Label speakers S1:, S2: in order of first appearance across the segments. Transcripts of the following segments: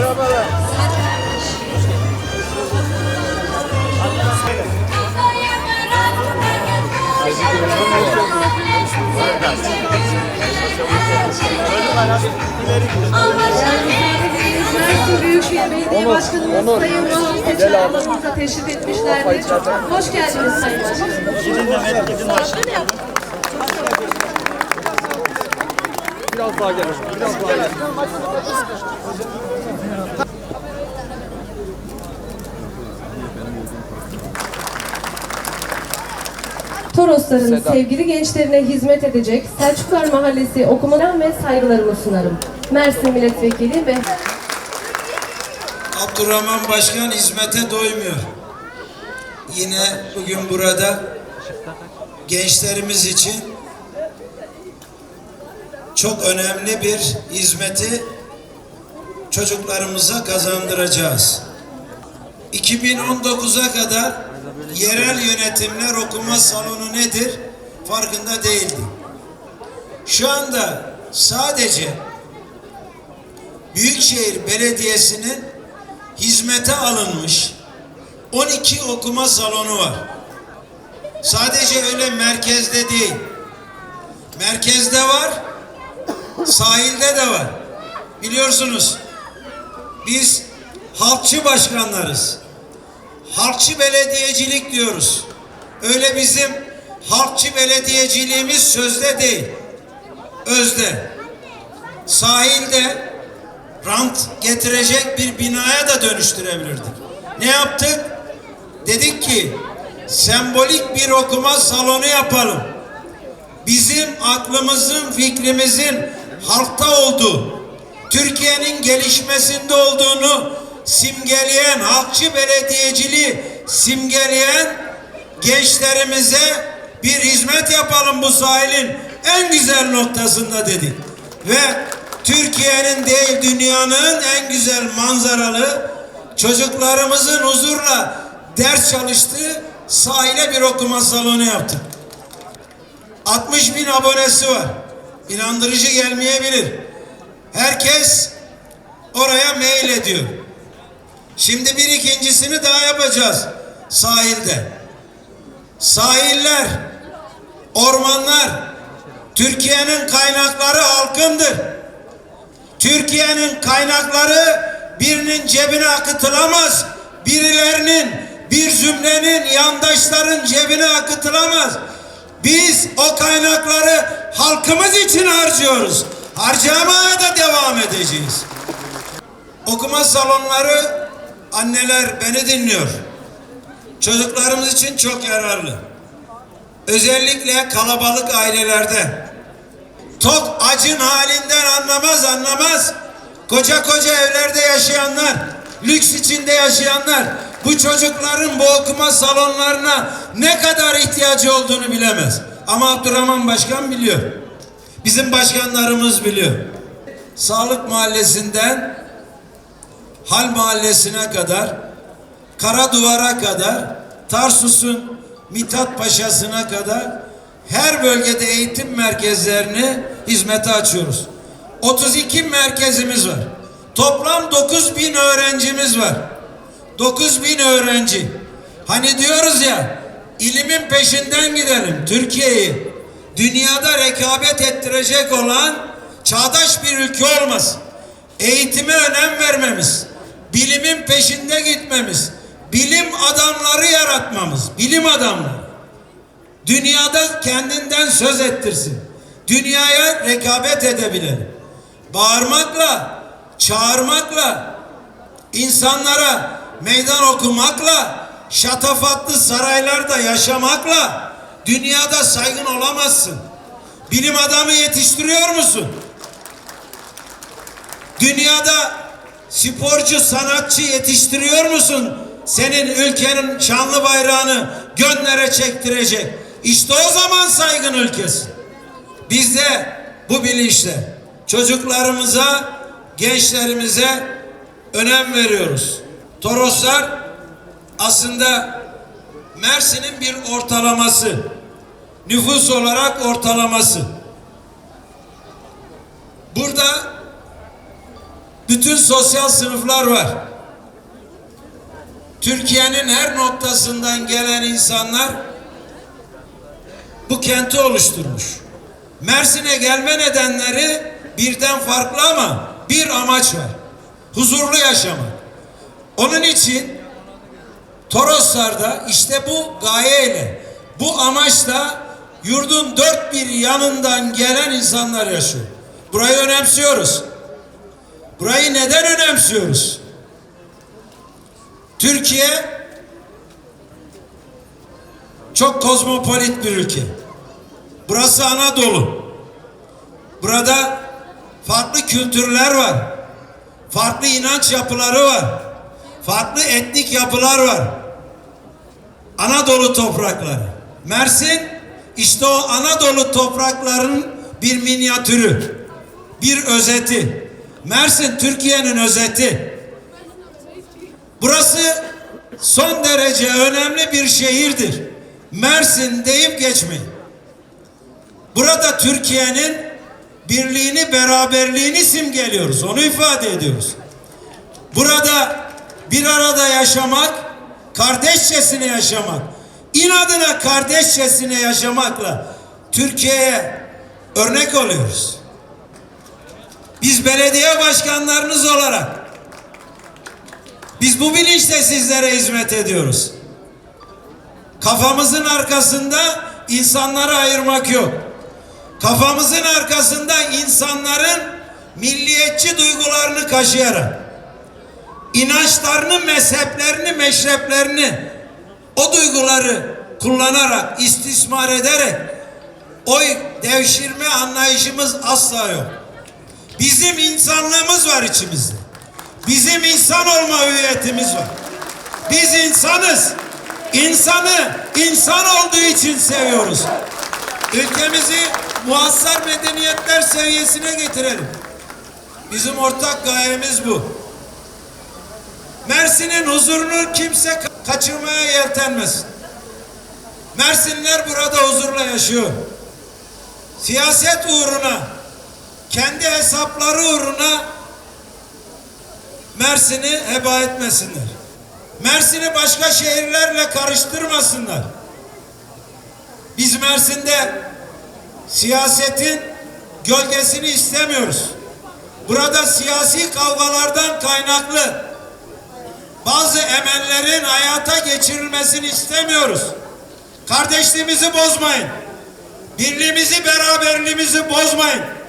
S1: Merhabalar. Thank you. Mersin Büyükşehir Belediye Başkanımız Sayın Rahman Seçer alanımıza teşrif etmişlerdir. Hoş geldiniz Sayın Başkanım.
S2: Biraz daha gel. Biraz daha gel.
S1: Torosların
S2: Seda.
S1: sevgili gençlerine hizmet edecek Selçuklar Mahallesi okumadan ve saygılarımı sunarım. Mersin Milletvekili ve
S3: Abdurrahman Başkan hizmete doymuyor. Yine bugün burada gençlerimiz için çok önemli bir hizmeti çocuklarımıza kazandıracağız. 2019'a kadar yerel yönetimler okuma salonu nedir farkında değildi. Şu anda sadece Büyükşehir Belediyesi'nin hizmete alınmış 12 okuma salonu var. Sadece öyle merkezde değil. Merkezde var, sahilde de var. Biliyorsunuz biz halkçı başkanlarız. Halkçı belediyecilik diyoruz. Öyle bizim halkçı belediyeciliğimiz sözde değil. Özde. Sahilde rant getirecek bir binaya da dönüştürebilirdik. Ne yaptık? Dedik ki sembolik bir okuma salonu yapalım. Bizim aklımızın, fikrimizin halkta olduğu, Türkiye'nin gelişmesinde olduğunu simgeleyen, halkçı belediyeciliği simgeleyen gençlerimize bir hizmet yapalım bu sahilin en güzel noktasında dedik. Ve Türkiye'nin değil dünyanın en güzel manzaralı çocuklarımızın huzurla ders çalıştığı sahile bir okuma salonu yaptık. 60 bin abonesi var. İnandırıcı gelmeyebilir. Herkes oraya mail ediyor. Şimdi bir ikincisini daha yapacağız sahilde. Sahiller, ormanlar, Türkiye'nin kaynakları halkındır. Türkiye'nin kaynakları birinin cebine akıtılamaz. Birilerinin, bir zümrenin, yandaşların cebine akıtılamaz. Biz o kaynakları halkımız için harcıyoruz. Harcamaya da devam edeceğiz. Okuma salonları anneler beni dinliyor. Çocuklarımız için çok yararlı. Özellikle kalabalık ailelerde. Tok acın halinden anlamaz anlamaz. Koca koca evlerde yaşayanlar, lüks içinde yaşayanlar bu çocukların bu okuma salonlarına ne kadar ihtiyacı olduğunu bilemez. Ama Abdurrahman Başkan biliyor. Bizim başkanlarımız biliyor. Sağlık Mahallesi'nden Hal Mahallesi'ne kadar, Kara Duvar'a kadar, Tarsus'un Mithat Paşa'sına kadar her bölgede eğitim merkezlerini hizmete açıyoruz. 32 merkezimiz var. Toplam 9 bin öğrencimiz var. 9 bin öğrenci. Hani diyoruz ya, ilimin peşinden gidelim. Türkiye'yi dünyada rekabet ettirecek olan çağdaş bir ülke olmaz. Eğitime önem vermemiz, bilimin peşinde gitmemiz, bilim adamları yaratmamız, bilim adamları. Dünyada kendinden söz ettirsin. Dünyaya rekabet edebilelim. Bağırmakla, çağırmakla, insanlara meydan okumakla, şatafatlı saraylarda yaşamakla dünyada saygın olamazsın. Bilim adamı yetiştiriyor musun? Dünyada sporcu, sanatçı yetiştiriyor musun? Senin ülkenin şanlı bayrağını gönlere çektirecek. İşte o zaman saygın ülkesi. Biz de bu bilinçle çocuklarımıza, gençlerimize önem veriyoruz. Toroslar aslında Mersin'in bir ortalaması. Nüfus olarak ortalaması. Burada bütün sosyal sınıflar var. Türkiye'nin her noktasından gelen insanlar bu kenti oluşturmuş. Mersin'e gelme nedenleri birden farklı ama bir amaç var. Huzurlu yaşamak. Onun için Toroslar'da işte bu gayeyle, bu amaçla yurdun dört bir yanından gelen insanlar yaşıyor. Burayı önemsiyoruz. Burayı neden önemsiyoruz? Türkiye çok kozmopolit bir ülke. Burası Anadolu. Burada farklı kültürler var. Farklı inanç yapıları var. Farklı etnik yapılar var. Anadolu toprakları. Mersin işte o Anadolu topraklarının bir minyatürü. Bir özeti. Mersin Türkiye'nin özeti. Burası son derece önemli bir şehirdir. Mersin deyip geçmeyin. Burada Türkiye'nin birliğini, beraberliğini simgeliyoruz. Onu ifade ediyoruz. Burada bir arada yaşamak, kardeşçesine yaşamak, inadına kardeşçesine yaşamakla Türkiye'ye örnek oluyoruz. Biz belediye başkanlarınız olarak biz bu bilinçle sizlere hizmet ediyoruz. Kafamızın arkasında insanları ayırmak yok. Kafamızın arkasında insanların milliyetçi duygularını kaşıyarak, inançlarını, mezheplerini, meşreplerini, o duyguları kullanarak, istismar ederek oy devşirme anlayışımız asla yok. Bizim insanlığımız var içimizde. Bizim insan olma hüviyetimiz var. Biz insanız. İnsanı insan olduğu için seviyoruz. Ülkemizi muhassar medeniyetler seviyesine getirelim. Bizim ortak gayemiz bu. Mersin'in huzurunu kimse ka- kaçırmaya yeltenmesin. Mersinler burada huzurla yaşıyor. Siyaset uğruna, kendi hesapları uğruna Mersin'i heba etmesinler. Mersin'i başka şehirlerle karıştırmasınlar. Biz Mersin'de siyasetin gölgesini istemiyoruz. Burada siyasi kavgalardan kaynaklı bazı emellerin hayata geçirilmesini istemiyoruz. Kardeşliğimizi bozmayın. Birliğimizi, beraberliğimizi bozmayın.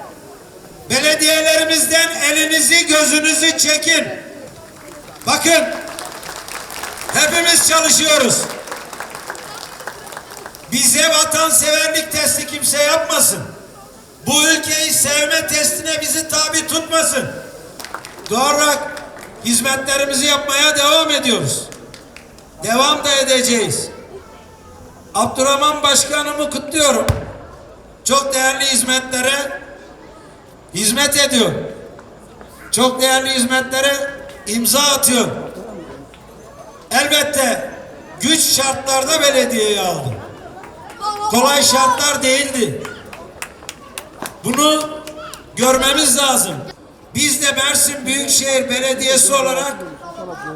S3: Belediyelerimizden elinizi, gözünüzü çekin. Bakın, hepimiz çalışıyoruz. Bize vatanseverlik testi kimse yapmasın. Bu ülkeyi sevme testine bizi tabi tutmasın. Doğal olarak hizmetlerimizi yapmaya devam ediyoruz. Devam da edeceğiz. Abdurrahman Başkanımı kutluyorum. Çok değerli hizmetlere hizmet ediyor. Çok değerli hizmetlere imza atıyor. Elbette güç şartlarda belediyeyi aldı. Kolay şartlar değildi. Bunu görmemiz lazım. Biz de Mersin Büyükşehir Belediyesi olarak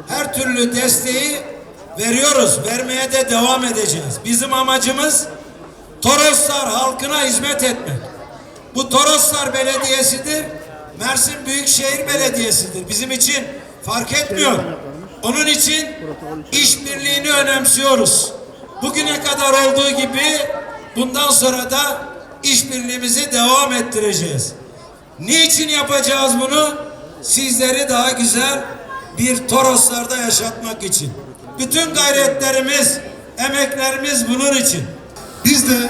S3: her türlü desteği veriyoruz. Vermeye de devam edeceğiz. Bizim amacımız Toroslar halkına hizmet etmek. Bu Toroslar Belediyesi'dir. Mersin Büyükşehir Belediyesi'dir. Bizim için fark etmiyor. Onun için işbirliğini önemsiyoruz. Bugüne kadar olduğu gibi bundan sonra da işbirliğimizi devam ettireceğiz. Niçin yapacağız bunu? Sizleri daha güzel bir Toroslarda yaşatmak için. Bütün gayretlerimiz, emeklerimiz bunun için.
S4: Biz de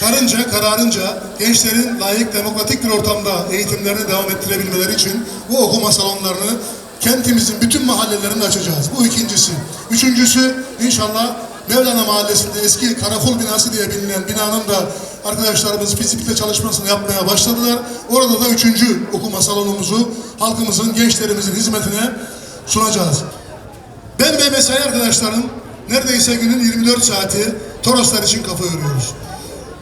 S4: karınca, kararınca gençlerin layık, demokratik bir ortamda eğitimlerini devam ettirebilmeleri için bu okuma salonlarını kentimizin bütün mahallelerinde açacağız. Bu ikincisi. Üçüncüsü inşallah Mevlana Mahallesi'nde eski karakol binası diye bilinen binanın da arkadaşlarımız fizikte çalışmasını yapmaya başladılar. Orada da üçüncü okuma salonumuzu halkımızın, gençlerimizin hizmetine sunacağız. Ben ve mesai arkadaşlarım neredeyse günün 24 saati Toroslar için kafa yoruyoruz.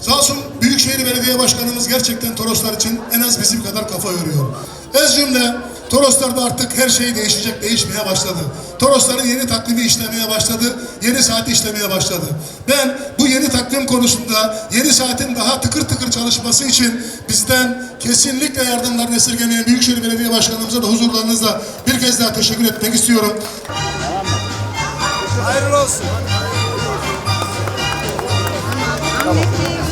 S4: Sağ olsun Büyükşehir Belediye Başkanımız gerçekten Toroslar için en az bizim kadar kafa yoruyor. Ez cümle Toroslar'da artık her şey değişecek, değişmeye başladı. Torosların yeni takvimi işlemeye başladı, yeni saati işlemeye başladı. Ben bu yeni takvim konusunda yeni saatin daha tıkır tıkır çalışması için bizden kesinlikle yardımlarını esirgemeyen Büyükşehir Belediye Başkanımıza da huzurlarınızda bir kez daha teşekkür etmek istiyorum.
S3: Hayırlı olsun.
S1: Başkan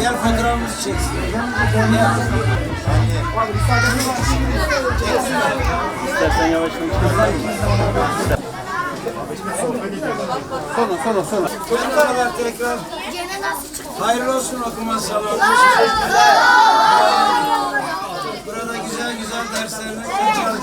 S3: Gel fotoğrafımızı çeksin.
S5: İstersen yavaş Sonra sonra sonra.
S3: Çocuklar tekrar.
S1: Nasıl çıktı?
S3: Hayırlı olsun okuma salonu. Burada güzel güzel derslerini yapacağız.